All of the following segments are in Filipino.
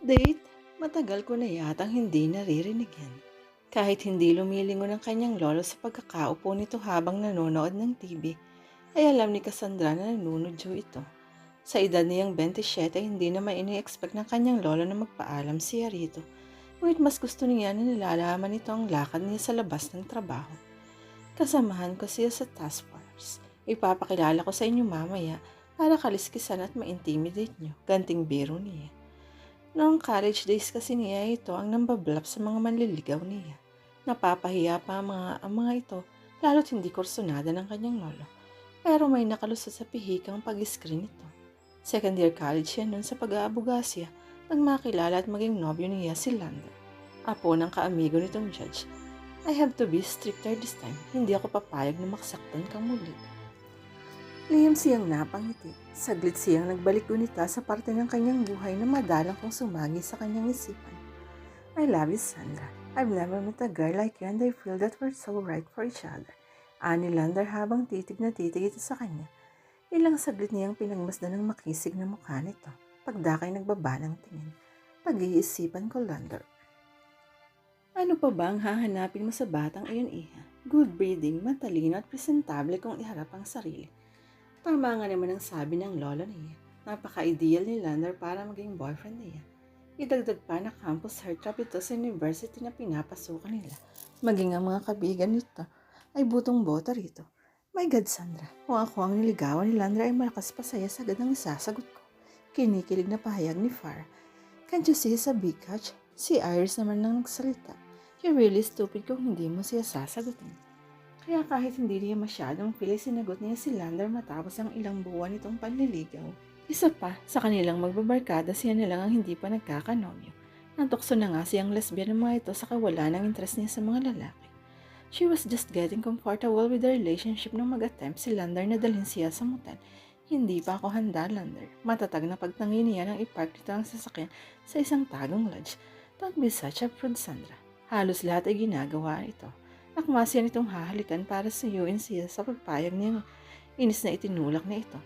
Update, matagal ko na yatang hindi naririnig yan. Kahit hindi lumilingon ang kanyang lolo sa pagkakaupo nito habang nanonood ng TV, ay alam ni Cassandra na nanunodyo ito. Sa edad niyang 27, hindi naman ini-expect ng kanyang lolo na magpaalam siya rito. Ngunit mas gusto niya na nilalaman nito ang lakad niya sa labas ng trabaho. Kasamahan ko siya sa task force. Ipapakilala ko sa inyo mamaya para kaliskisan at ma-intimidate niyo. Ganting biro niya. Noong college days kasi niya ito ang nambablap sa mga manliligaw niya. Napapahiya pa ang mga, ang mga ito, lalo't hindi kursunada ng kanyang lolo. Pero may nakalusot sa pihikang pag-screen ito. Second year college siya noon sa pag-aabugasya nang makilala at maging nobyo niya si Lander. Apo ng kaamigo nitong judge. I have to be stricter this time. Hindi ako papayag na maksaktan kang muli. Lihim siyang napangiti. Saglit siyang nagbalik gunita sa parte ng kanyang buhay na madalang kong sumagi sa kanyang isipan. I love you, Sandra. I've never met a girl like you and I feel that we're so right for each other. Ani Lander habang titig na titig ito sa kanya. Ilang saglit niyang pinagmasdan ng makisig na mukha nito. Pagdakay nagbaba ng tingin. Pag-iisipan ko, Lander. Ano pa ba ang hahanapin mo sa batang iyon, Iha? Good breeding, matalino at presentable kung iharap ang sarili. Tama nga naman ang sabi ng lolo niya. Napaka-ideal ni Lander para maging boyfriend niya. Idagdag pa na campus heartthrob ito sa university na pinapasukan nila. Maging ang mga kabigan nito ay butong bota rito. My God, Sandra, kung ako ang niligawan ni Lander ay malakas pa saya sa gandang isasagot ko. Kinikilig na pahayag ni Farah. Can't you see sa big catch? Si Iris naman nang nagsalita. You're really stupid kung hindi mo siya sasagutin. Kaya kahit hindi niya masyadong pili, sinagot niya si Lander matapos ang ilang buwan itong panliligaw. Isa pa, sa kanilang magbabarkada siya na lang ang hindi pa nagkakanomyo. Natukso na nga siyang lesbian ng mga ito sa kawala ng interest niya sa mga lalaki. She was just getting comfortable with the relationship nung mag-attempt si Lander na dalhin siya sa motel. Hindi pa ako handa, Lander. Matatag na pagtangi niya nang ipark nito ang sasakyan sa isang tagong lodge. Don't be such a prude, Sandra. Halos lahat ay ginagawa ito. Akma siya nitong hahalikan para suyuin siya sa pagpayag niyang inis na itinulak na ito.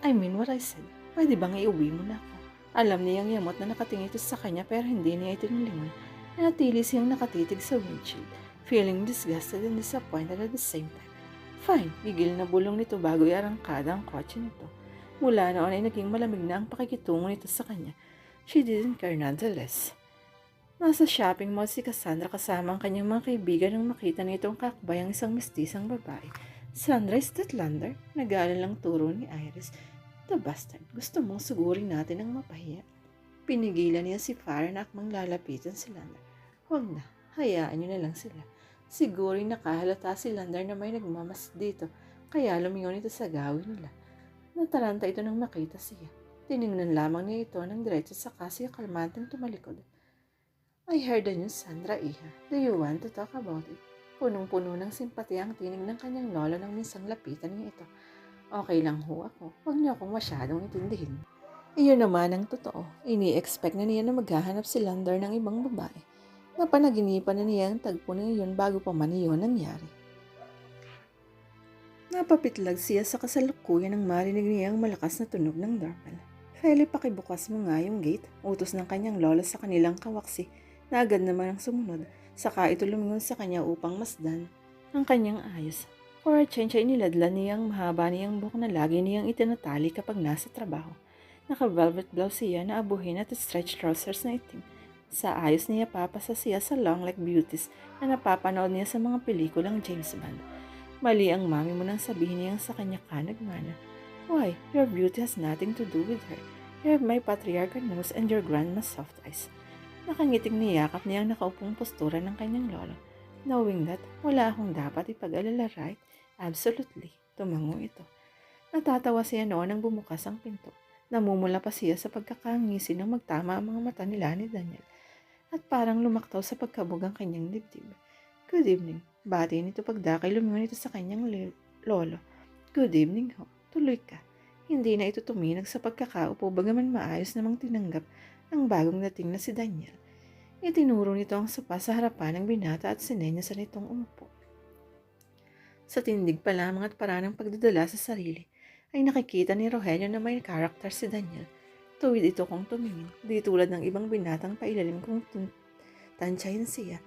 I mean what I said. Pwede bang iuwi mo na ako? Alam niyang yamot na nakatingin ito sa kanya pero hindi niya itinulingon. Nanatili siyang nakatitig sa windshield, feeling disgusted and disappointed at the same time. Fine, gigil na bulong nito bago iarangkada ang kotse nito. Mula noon ay naging malamig na ang pakikitungo nito sa kanya. She didn't care nonetheless. Nasa shopping mall si Cassandra kasama ang kanyang mga kaibigan nang makita na itong kakbay ang isang mestisang babae. Sandra, is that Lander? Nag-aalalang turo ni Iris. The bastard, gusto mong sugurin natin ang mapahiya. Pinigilan niya si Farah na akmang lalapitan si Lander. Huwag na, hayaan niyo na lang sila. Siguring nakahalata si Lander na may nagmamas dito, kaya lumingon ito sa gawin nila. Nataranta ito nang makita siya. Tiningnan lamang niya ito ng diretso sa kasi kalmantang tumalikod. I heard the news, Sandra Iha. Do you want to talk about it? Punong-puno ng simpati ang tinig ng kanyang lolo nang minsang lapitan niya ito. Okay lang ho ako. Huwag niyo akong masyadong intindihin. Iyon naman ang totoo. Ini-expect na niya na maghahanap si Lander ng ibang babae. Napanaginipan na niya ang tagpo na iyon bago pa man iyon nangyari. Napapitlag siya sa kasalukuyan nang marinig niya ang malakas na tunog ng doorbell. Feli, pakibukas mo nga yung gate. Utos ng kanyang lola sa kanilang kawaksi na agad naman ang sumunod. Saka ito lumingon sa kanya upang masdan ang kanyang ayos. For a change ay niladla niyang mahaba niyang buhok na lagi niyang itinatali kapag nasa trabaho. Naka-velvet blouse siya na abuhin at stretch trousers na itim. Sa ayos niya papasa siya sa long like beauties na napapanood niya sa mga pelikulang James Bond. Mali ang mami mo nang sabihin niyang sa kanya ka nagmana. Why, your beauty has nothing to do with her. You have my patriarchal nose and your grandma's soft eyes. Nakangiting niyakap niya ang nakaupong postura ng kanyang lolo. Knowing that, wala akong dapat ipag-alala, right? Absolutely. Tumango ito. Natatawa siya noon nang bumukas ang pinto. Namumula pa siya sa pagkakangisi nang magtama ang mga mata nila ni Daniel. At parang lumaktaw sa pagkabog ang kanyang dibdib. Good evening. Bati nito pagdakay lumingon ito sa kanyang lolo. Good evening ho. Tuloy ka. Hindi na ito tuminag sa pagkakaupo bagaman maayos namang tinanggap ang bagong dating na si Daniel. Itinuro nito ang sopa sa harapan ng binata at sinenya sa nitong umupo. Sa tindig pa lamang at paraan ng pagdadala sa sarili, ay nakikita ni Rogelio na may karakter si Daniel. Tuwid ito kong tumingin, di tulad ng ibang binatang pailalim tun- tansyahin siya.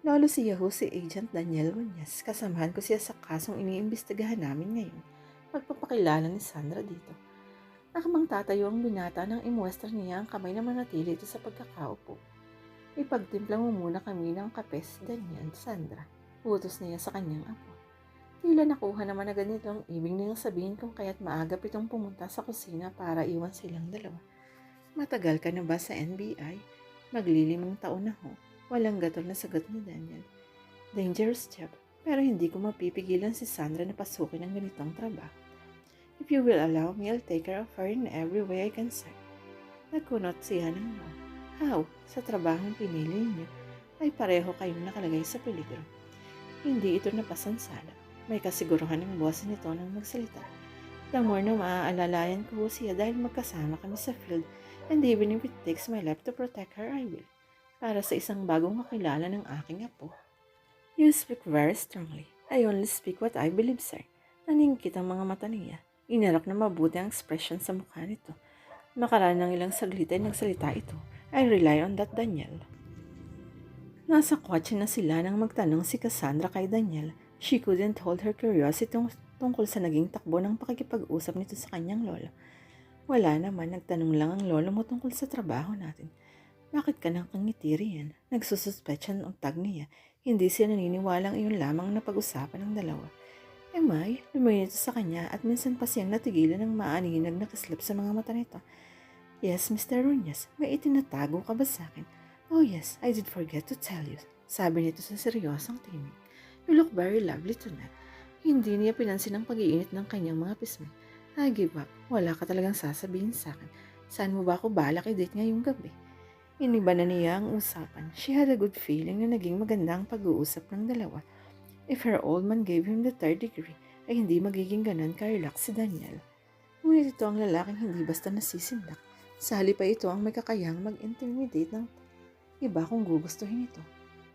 Lolo siya ho si Agent Daniel Muñez. Kasamahan ko siya sa kasong iniimbestigahan namin ngayon. Magpapakilala ni Sandra dito. Nakamang tatayo ang binata nang imuestra niya ang kamay na manatili ito sa pagkakaupo. Ipagtimpla mo muna kami ng kape si Daniel, Sandra. Utos niya sa kanyang apo. Tila nakuha naman agad nito ang ibig niyang sabihin kung kaya't maagap itong pumunta sa kusina para iwan silang dalawa. Matagal ka na ba sa NBI? Maglilimang taon na ho. Walang gatol na sagot ni Daniel. Dangerous job, pero hindi ko mapipigilan si Sandra na pasukin ang ganitong trabaho. If you will allow me, I'll take care of her in every way I can sir. Nagkunot siya ng no. How? Sa trabahong pinili niyo, ay pareho kayong nakalagay sa peligro. Hindi ito napasansala. May kasiguruhan ng boss nito nang magsalita. The more na maaalalayan ko siya dahil magkasama kami sa field and even if it takes my life to protect her, I will. Para sa isang bagong kakilala ng aking apo. You speak very strongly. I only speak what I believe, sir. Naningkit ang mga mata niya. Inalok na mabuti ang expression sa mukha nito. Makaraan ng ilang saglit ay nagsalita ito. I rely on that, Daniel. Nasa kotse na sila nang magtanong si Cassandra kay Daniel. She couldn't hold her curiosity tung- tungkol sa naging takbo ng pakikipag-usap nito sa kanyang lolo. Wala naman, nagtanong lang ang lolo mo tungkol sa trabaho natin. Bakit ka nang kangitiri yan? Nagsususpecha ng tag niya. Hindi siya naniniwalang iyon lamang na pag-usapan ng dalawa. Eh may, lumayo sa kanya at minsan pa siyang natigilan ng maaninag na kaslip sa mga mata nito. Yes, Mr. Runyas, may itinatago ka ba sa akin? Oh yes, I did forget to tell you. Sabi nito sa seryosong tinig. You look very lovely tonight. Hindi niya pinansin ang pag-iinit ng kanyang mga pismi. I give up. Wala ka talagang sasabihin sa akin. Saan mo ba ako balak i-date ngayong gabi? Iniba na niya ang usapan. She had a good feeling na naging maganda ang pag-uusap ng dalawa. If her old man gave him the third degree, ay hindi magiging ganon ka-relax si Daniel. Ngunit ito ang lalaking hindi basta nasisindak. Sali pa ito ang may kakayang mag-intimidate ng iba kung gugustuhin ito.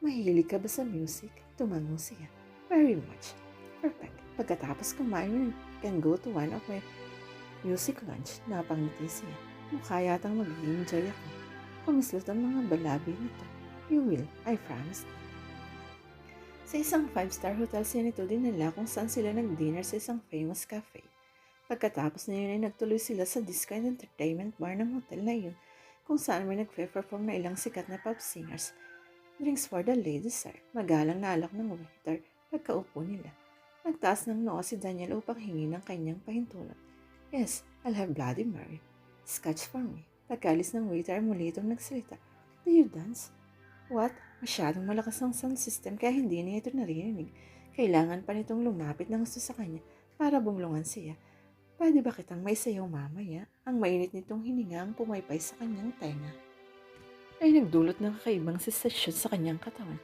Mahilig ka ba sa music? Tumango siya. Very much. Perfect. Pagkatapos kumain, we can go to one of my music lunch. Napangiti siya. Mukha yatang mag-enjoy ako. Kumislot ang mga balabi nito. You will, I promise. Sa isang five-star hotel siya nito dinala kung saan sila nag-dinner sa isang famous cafe. Pagkatapos na yun ay nagtuloy sila sa disco and entertainment bar ng hotel na yun kung saan may nagpe-perform na ilang sikat na pop singers. Drinks for the ladies, sir. Magalang na alak ng waiter pagkaupo nila. Nagtaas ng noo si Daniel upang hingi ng kanyang pahintulan. Yes, I'll have Bloody Mary. Scotch for me. Pagkalis ng waiter muli itong nagsalita. Do you dance? What? Masyadong malakas ang sound system kaya hindi niya ito narinig. Kailangan pa nitong lumapit ng gusto sa kanya para bumlungan siya. Pwede ba kitang may sayaw mamaya? Ang mainit nitong hininga ang pumaypay sa kanyang tenga. Ay nagdulot ng kakaibang sensasyon sa kanyang katawan.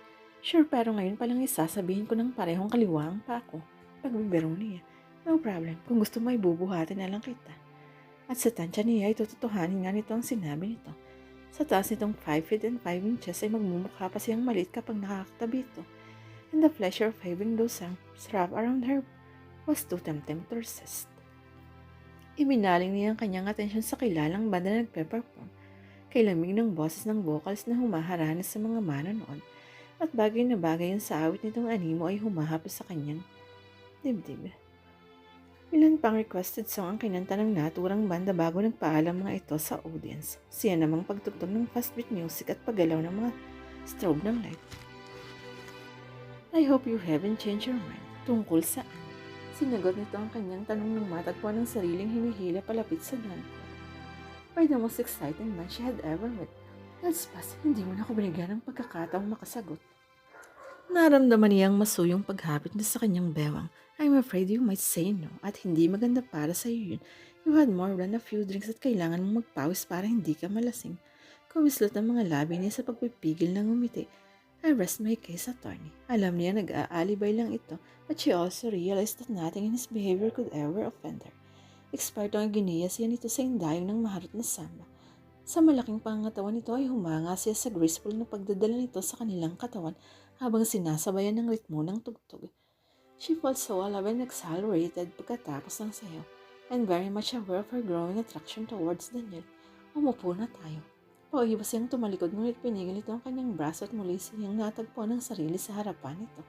Sure pero ngayon palang isasabihin ko ng parehong kaliwang pa ako. Pagbibiro niya. No problem, kung gusto mo ibubuhatin na lang kita. At sa tansya niya ay tututuhanin nga nito ang sinabi nito. Sa taas nitong 5 feet and 5 inches ay magmumukha pa siyang maliit kapag nakakatabi ito. And the pleasure of having those arms wrapped around her was too tempting to resist. Iminaling niya ang kanyang atensyon sa kilalang banda na nagpe-perform. Kay ng boses ng vocals na humaharana sa mga manonood at bagay na bagay yung sa awit nitong animo ay humahapos sa kanyang dibdib. Ilan pang requested song ang kinanta ng naturang banda bago nagpaalam mga ito sa audience. Siya namang pagtugtog ng fast beat music at paggalaw ng mga strobe ng light. I hope you haven't changed your mind. Tungkol saan? Sinagot nito ang kanyang tanong ng matagpuan ng sariling hinihila palapit sa dance. By the most exciting man she had ever met. Let's pass, hindi mo na ako binigyan ng pagkakataong makasagot. Naramdaman niyang masuyong paghapit na sa kanyang bewang. I'm afraid you might say no at hindi maganda para sa iyo yun. You had more than a few drinks at kailangan mong magpawis para hindi ka malasing. Kumislot ang mga labi niya sa pagpipigil ng umiti. I rest my case, attorney. Alam niya nag-aalibay lang ito, but she also realized that nothing in his behavior could ever offend her. Eksperto ang giniya siya nito sa indayong ng maharot na samba. Sa malaking pangatawan nito ay humanga siya sa graceful na pagdadala nito sa kanilang katawan habang sinasabayan ng ritmo ng tugtog. She felt so alive and exhilarated pagkatapos ng sayaw and very much aware of her growing attraction towards Daniel. Umupo na tayo. Pauiwas siyang tumalikod ngunit pinigil ito ang kanyang braso at muli siyang natagpo ng sarili sa harapan nito.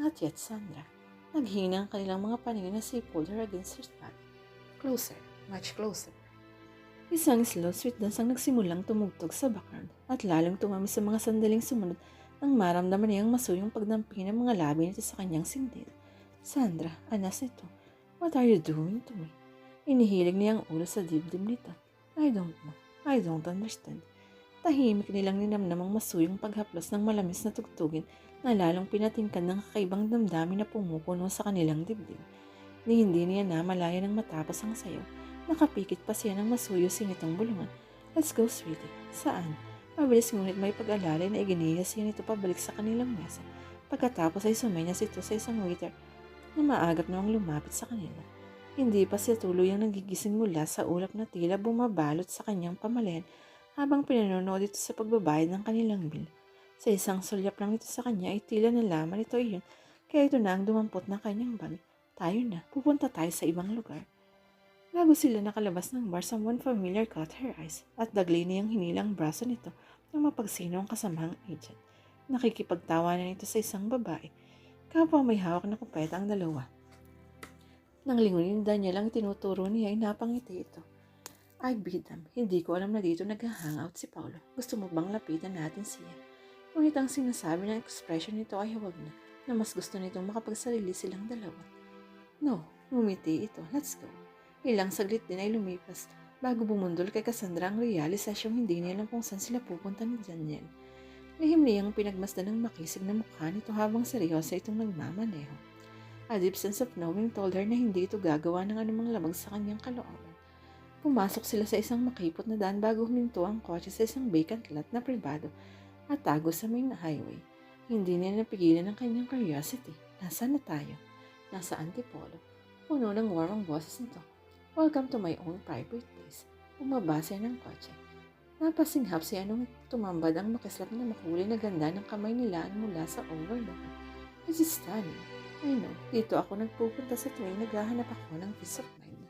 Not yet, Sandra. Naghina ang kanilang mga paningin na si pulled her against her back. Closer, much closer. Isang slow sweet dance ang nagsimulang tumugtog sa background at lalong tumami sa mga sandaling sumunod nang maramdaman niyang masuyong pagdampi ng mga labi nito sa kanyang sindil. Sandra, anas nito, what are you doing to me? Inihilig niya ang ulo sa dibdib nito. I don't know. I don't understand. Tahimik nilang ninamnamang masuyong paghaplos ng malamis na tugtugin na lalong pinatingkan ng kakaibang damdamin na pumupuno sa kanilang dibdib. Ni hindi niya na malaya nang matapos ang sayo. Nakapikit pa siya ng masuyo sinitong bulungan. Let's go, sweetie. Saan? Mabilis ngunit may pag-alalay na iginiyas siya nito pabalik sa kanilang mesa. Pagkatapos ay sumenyas ito sa isang waiter na maagap namang lumapit sa kanila. Hindi pa siya tuluyang nagigising mula sa ulap na tila bumabalot sa kanyang pamalayan habang pinanonood ito sa pagbabayad ng kanilang bill. Sa isang sulyap lang ito sa kanya ay tila nalaman ito iyon kaya ito na ang dumampot ng kanyang bag. Tayo na, pupunta tayo sa ibang lugar. Bago sila nakalabas ng bar, someone familiar caught her eyes at dagli niyang hinilang braso nito ng mapagsino ang kasamang agent. Nakikipagtawanan ito sa isang babae. Kapwa may hawak na kupeta ang dalawa. Nang lingunin niya lang tinuturo niya ay napangiti ito. I beat them. Hindi ko alam na dito nag-hangout si Paolo. Gusto mo bang lapitan natin siya? Ngunit ang sinasabi ng expression nito ay huwag na, na mas gusto nitong makapagsarili silang dalawa. No, ngumiti ito. Let's go. Ilang saglit din ay lumipas bago bumundol kay Cassandra ang realisasyong hindi niya alam kung saan sila pupunta ni Daniel. Lihim niyang pinagmasdan ng makisig na mukha nito habang seryoso itong nagmamaneho. A deep sense of knowing told her na hindi ito gagawa ng anumang labag sa kanyang kalooban. Pumasok sila sa isang makipot na daan bago huminto ang kotse sa isang vacant lot na pribado at tago sa main highway. Hindi niya napigilan ang kanyang curiosity. Nasaan na tayo? Nasa Antipolo. Puno ng warmang boses nito. Welcome to my own private place. Bumaba siya ng kotse. Napasinghap siya nung tumambad ang makislap na makulay na ganda ng kamay nilaan mula sa overlook. Is stunning. I know, dito ako nagpupunta sa tuwing naghahanap ako ng peace of mind.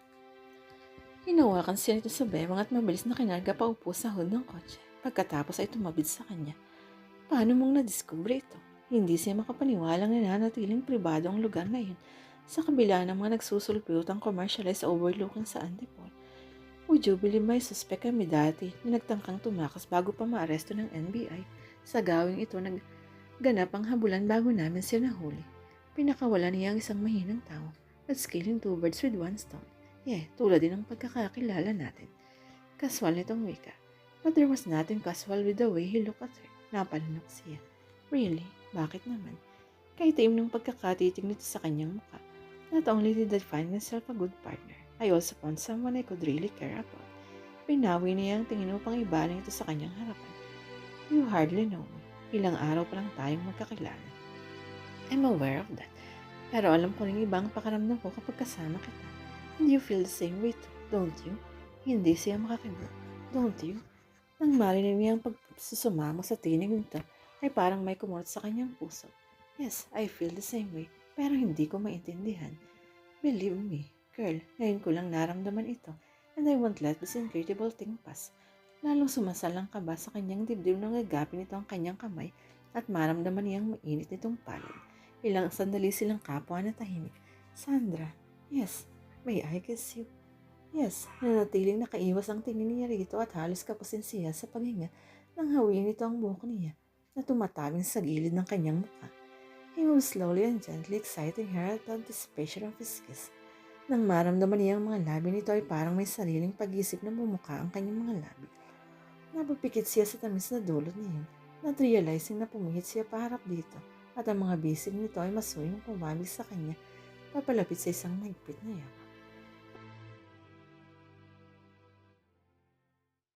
Hinawakan siya nito sa bebang at mabilis na kinarga pa upo sa hood ng kotse. Pagkatapos ay tumabid sa kanya. Paano mong nadiskubre ito? Hindi siya makapaniwalang nananatiling pribado ang lugar na iyon sa kabila ng mga nagsusulputang commercialized overlooking sa Antipolo. Would you believe my suspect kami dati na nagtangkang tumakas bago pa maaresto ng NBI? Sa gawing ito nagganap ang habulan bago namin siya nahuli. Pinakawala niya ang isang mahinang tao at killing two birds with one stone. Yeah, tulad din ng pagkakakilala natin. Kaswal nitong wika. But there was nothing casual with the way he looked at her. Napalunok siya. Really? Bakit naman? Kay taim ng pagkakatitig nito sa kanyang mukha. Not only did I find myself a good partner, I also found someone I could really care about. Pinawi niya ang tingin upang ibaling ito sa kanyang harapan. You hardly know me. Ilang araw pa lang tayong magkakilala. I'm aware of that. Pero alam ko rin ibang pakaramdam ko kapag kasama kita. And you feel the same way too, don't you? Hindi siya makakibo. Don't you? Nang marinig niya ang pagsusumamo sa tinig nito, ay parang may kumurot sa kanyang puso. Yes, I feel the same way, pero hindi ko maintindihan. Believe me, girl, ngayon ko lang naramdaman ito, and I won't let this incredible thing pass. Lalong sumasalang kaba sa kanyang dibdib nang gagapin nito ang kanyang kamay at maramdaman niyang mainit nitong palad. Ilang sandali silang kapwa na tahimik. Sandra, yes, may I kiss you? Yes, nanatiling nakaiwas ang tingin niya rito at halos kapusin siya sa paghinga nang hawin nito ang buhok niya na tumatawing sa gilid ng kanyang mukha. He moved slowly and gently exciting her at anticipation of his kiss. Nang maramdaman niya ang mga labi nito ay parang may sariling pag-isip na bumuka ang kanyang mga labi. Napapikit siya sa tamis na dulot niya not realizing na pumihit siya paharap dito at ang mga bisig nito ay masuyong kumabig sa kanya papalapit sa isang mahigpit na yakap.